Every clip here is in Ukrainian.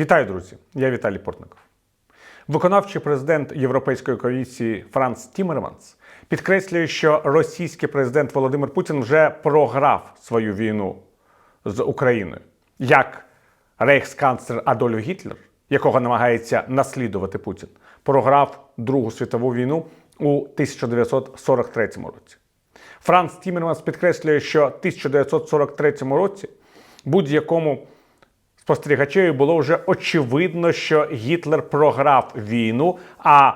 Вітаю, друзі! Я Віталій Портников. Виконавчий президент Європейської комісії Франц Тімерманс підкреслює, що російський президент Володимир Путін вже програв свою війну з Україною, як рейхсканцлер Адольф Гітлер, якого намагається наслідувати Путін, програв Другу світову війну у 1943 році. Франц Тімерманс підкреслює, що в 1943 році будь-якому спостерігачеві було вже очевидно, що Гітлер програв війну, а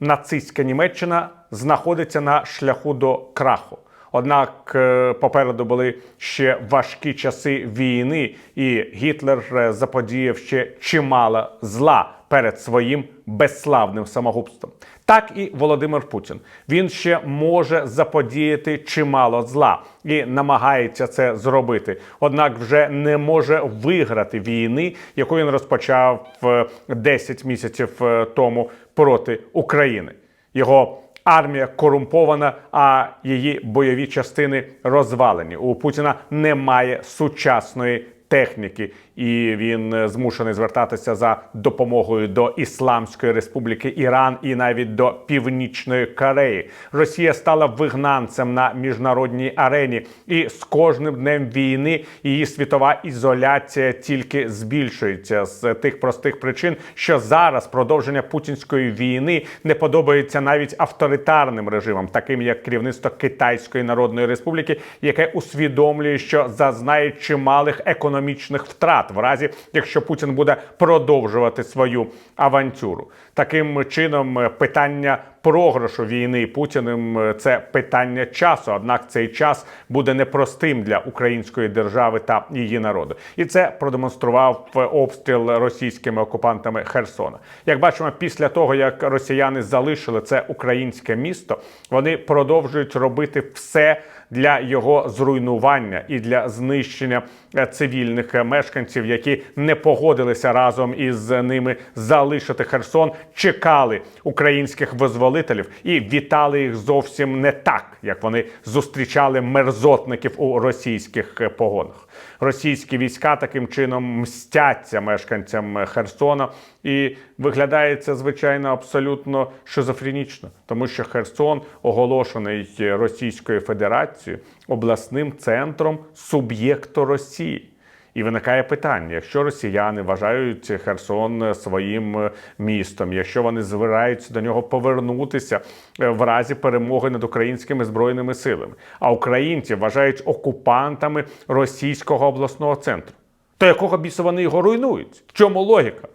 нацистська Німеччина знаходиться на шляху до краху. Однак е, попереду були ще важкі часи війни, і Гітлер е, заподіяв ще чимало зла перед своїм безславним самогубством. Так і Володимир Путін. Він ще може заподіяти чимало зла і намагається це зробити. Однак вже не може виграти війни, яку він розпочав е, 10 місяців е, тому проти України. Його Армія корумпована, а її бойові частини розвалені. У Путіна немає сучасної техніки, і він е, змушений звертатися за допомогою до Ісламської Республіки Іран і навіть до Північної Кореї. Росія стала вигнанцем на міжнародній арені, і з кожним днем війни її світова ізоляція тільки збільшується. З тих простих причин, що зараз продовження путінської війни не подобається навіть авторитарним режимам, таким як керівництво Китайської Народної Республіки, яке усвідомлює, що зазнає чималих економічних втрат в разі, якщо Путін буде продовжувати свою авантюру. Таким чином, е, питання програшу війни Путіним е, це питання часу. Однак цей час буде непростим для української держави та її народу, і це продемонстрував е, обстріл російськими окупантами Херсона. Як бачимо, після того як росіяни залишили це українське місто, вони продовжують робити все для його зруйнування і для знищення е, цивільних мешканців, які не погодилися разом із ними залишити Херсон, чекали українських визволителів і вітали їх зовсім не так, як вони зустрічали мерзотників у російських е, погонах. Російські війська таким чином мстяться мешканцям Херсона, і виглядає це звичайно абсолютно шизофренічно, тому що Херсон оголошений Російською Федерацією обласним центром суб'єкту Росії. І виникає питання: якщо росіяни вважають Херсон своїм містом, якщо вони збираються до нього повернутися е, в разі перемоги над українськими збройними силами, а українці вважають окупантами російського обласного центру, то якого бісу вони його руйнують? В чому логіка?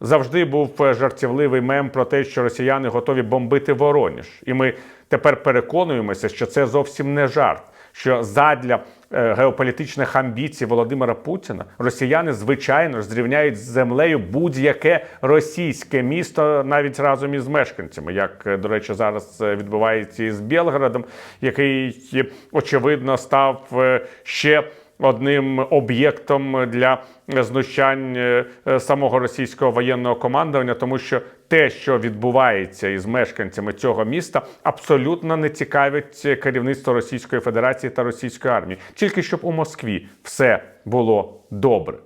Завжди був е, жартівливий мем про те, що росіяни готові бомбити Вороніж, і ми тепер переконуємося, що це зовсім не жарт. Що задля геополітичних амбіцій Володимира Путіна росіяни звичайно ж зрівняють з землею будь-яке російське місто навіть разом із мешканцями, як е, до речі, зараз е, відбувається із Білгородом, який е, очевидно став е, ще одним об'єктом для знущань е, е, самого російського воєнного командування, тому що те, що відбувається із мешканцями цього міста, абсолютно не цікавить керівництво Російської Федерації та російської армії, тільки щоб у Москві все було добре.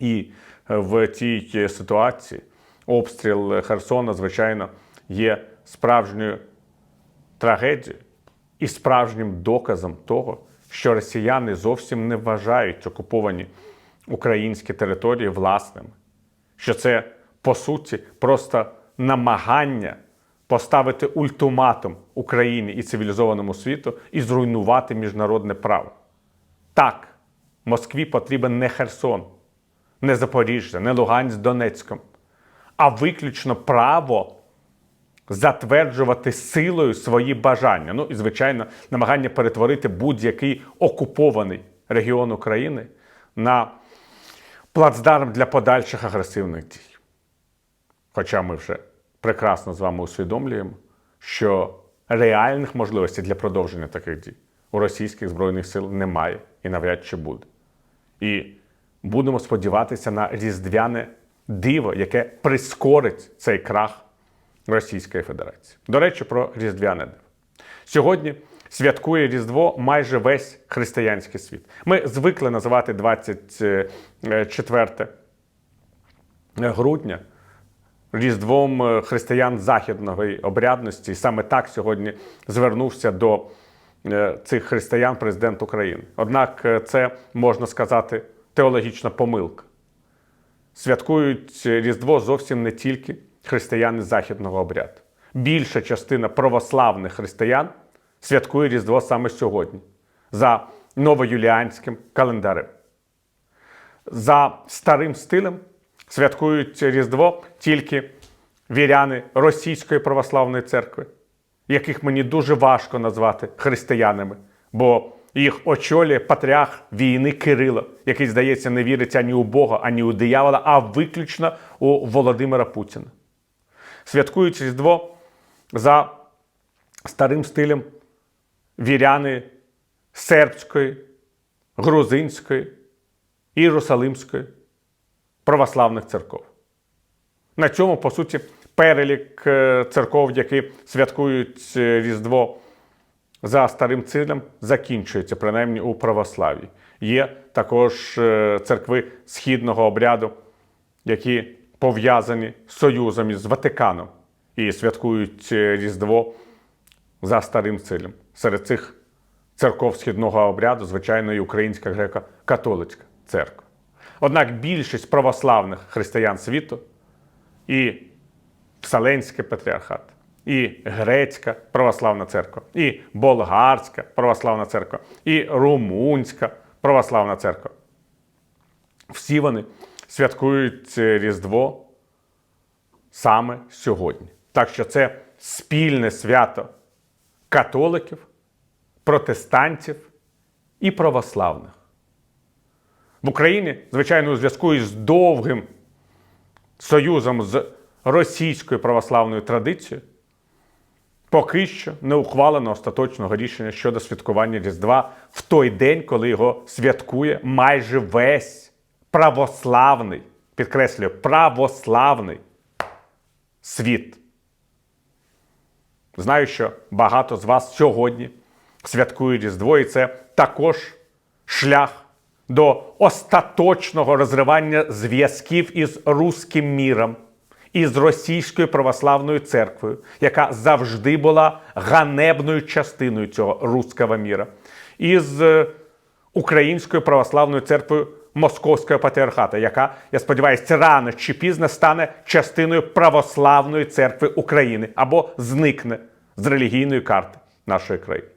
І в цій ситуації обстріл Херсона, звичайно, є справжньою трагедією і справжнім доказом того, що росіяни зовсім не вважають окуповані українські території власними, що це по суті просто намагання поставити ультиматум Україні і цивілізованому світу і зруйнувати міжнародне право. Так, Москві потрібен не Херсон, не Запоріжжя, не Луганськ з Донецьком, а виключно право затверджувати силою свої бажання. Ну і, звичайно, намагання перетворити будь-який окупований регіон України на плацдарм для подальших агресивних дій. Хоча ми вже прекрасно з вами усвідомлюємо, що реальних можливостей для продовження таких дій у російських збройних сил немає і навряд чи буде. І будемо сподіватися на різдвяне диво, яке прискорить цей крах Російської Федерації. До речі, про різдвяне диво. Сьогодні святкує Різдво майже весь християнський світ. Ми звикли називати 24 грудня різдвом е, християн західної обрядності. І саме так сьогодні звернувся до е, цих християн президент України. Однак е, це можна сказати теологічна помилка. Святкують Різдво зовсім не тільки християни західного обряду. Більша частина православних християн святкує Різдво саме сьогодні, за новоюліанським календарем. За старим стилем святкують Різдво тільки віряни Російської православної церкви, яких мені дуже важко назвати християнами, бо їх очолює патріарх війни Кирило, який, здається, не вірить ані у Бога, ані у диявола, а виключно у Володимира Путіна. Святкують Різдво за старим стилем віряни сербської, грузинської, Єрусалимської православних церков. На цьому, по суті, перелік е, церков, які святкують е, Різдво за старим цилем, закінчується, принаймні у православ'ї. Є також е, церкви східного обряду, які пов'язані з союзом із Ватиканом і святкують е, Різдво за старим цилем. Серед цих церков східного обряду, звичайно, і Українська греко-католицька церква. Однак більшість православних християн світу і Вселенський патріархат, і Грецька православна церква, і Болгарська православна церква, і Румунська православна церква. Всі вони святкують Різдво саме сьогодні. Так що це спільне свято католиків, протестантів і православних. В Україні, звичайно, у зв'язку із довгим союзом з російською православною традицією, поки що не ухвалено остаточного рішення щодо святкування Різдва в той день, коли його святкує майже весь православний, підкреслюю, православний світ. Знаю, що багато з вас сьогодні святкують Різдво, і це також шлях до остаточного розривання зв'язків із руським міром, із російською православною церквою, яка завжди була ганебною частиною цього руського міра, із е, українською православною церквою Московського патріархата, яка, я сподіваюся, рано чи пізно стане частиною православної церкви України або зникне з релігійної карти нашої країни.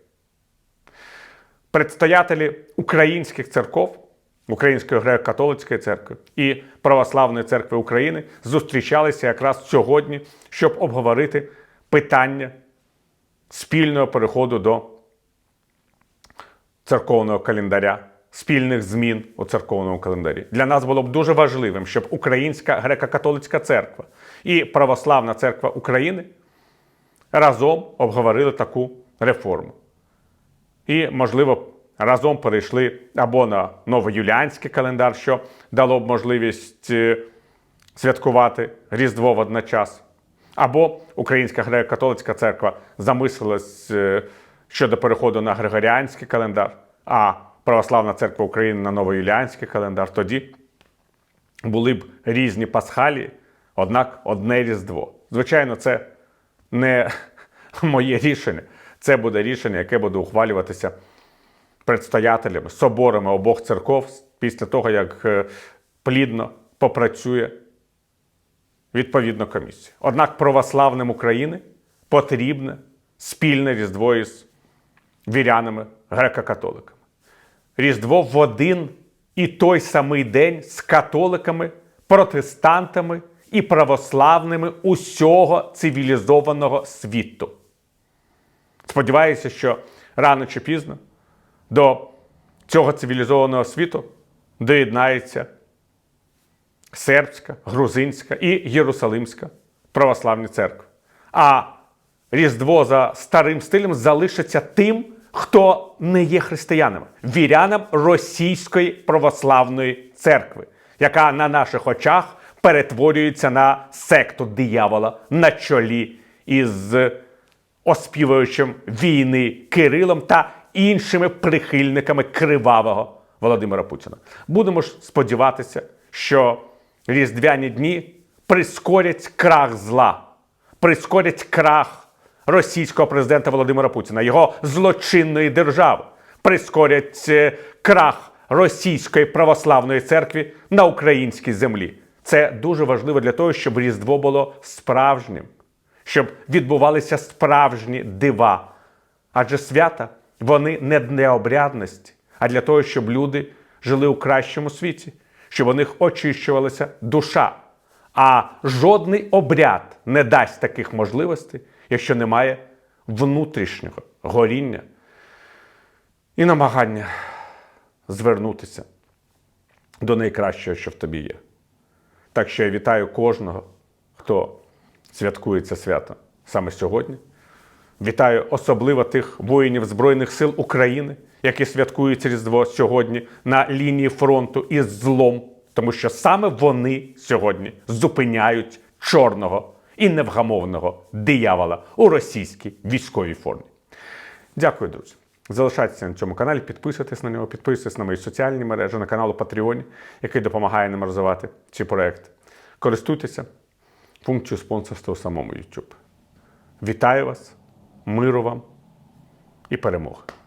Предстоятелі українських церков, Української греко-католицької церкви і Православної церкви України зустрічалися якраз сьогодні, щоб обговорити питання спільного переходу до церковного календаря, спільних змін у церковному календарі. Для нас було б дуже важливим, щоб Українська греко-католицька церква і Православна церква України разом обговорили таку реформу і, можливо, разом перейшли або на новоюліанський календар, що дало б можливість е, святкувати Різдво водночас, або Українська греко-католицька церква замислилась е, щодо переходу на Григоріанський календар, а Православна церква України на новоюліанський календар. Тоді були б різні пасхалії, однак одне Різдво. Звичайно, це не моє рішення. Це буде рішення, яке буде ухвалюватися предстоятелями, соборами обох церков після того, як е, плідно попрацює відповідна комісія. Однак православним України потрібне спільне різдво із вірянами, греко-католиками. Різдво в один і той самий день з католиками, протестантами і православними усього цивілізованого світу. Сподіваюся, що рано чи пізно до цього цивілізованого світу доєднається сербська, грузинська і Єрусалимська православні церкви. А Різдво за старим стилем залишиться тим, хто не є християнами, вірянам Російської православної церкви, яка на наших очах перетворюється на секту диявола на чолі із оспівуючим війни Кирилом та іншими прихильниками кривавого Володимира Путіна. Будемо ж сподіватися, що різдвяні дні прискорять крах зла, прискорять крах російського президента Володимира Путіна, його злочинної держави, прискорять е, крах російської православної церкви на українській землі. Це дуже важливо для того, щоб Різдво було справжнім, щоб відбувалися справжні дива. Адже свята вони не для обрядності, а для того, щоб люди жили у кращому світі, щоб у них очищувалася душа. А жодний обряд не дасть таких можливостей, якщо немає внутрішнього горіння і намагання звернутися до найкращого, що в тобі є. Так що я вітаю кожного, хто святкує це свято саме сьогодні. Вітаю особливо тих воїнів Збройних сил України, які святкують Різдво сьогодні на лінії фронту із злом, тому що саме вони сьогодні зупиняють чорного і невгамовного диявола у російській військовій формі. Дякую, друзі. Залишайтеся на цьому каналі, підписуйтесь на нього, підписуйтесь на мої соціальні мережі, на канал у Patreon, який допомагає нам розвивати ці проекти. Користуйтеся функцією спонсорства у самому YouTube. Вітаю вас, миру вам і перемоги!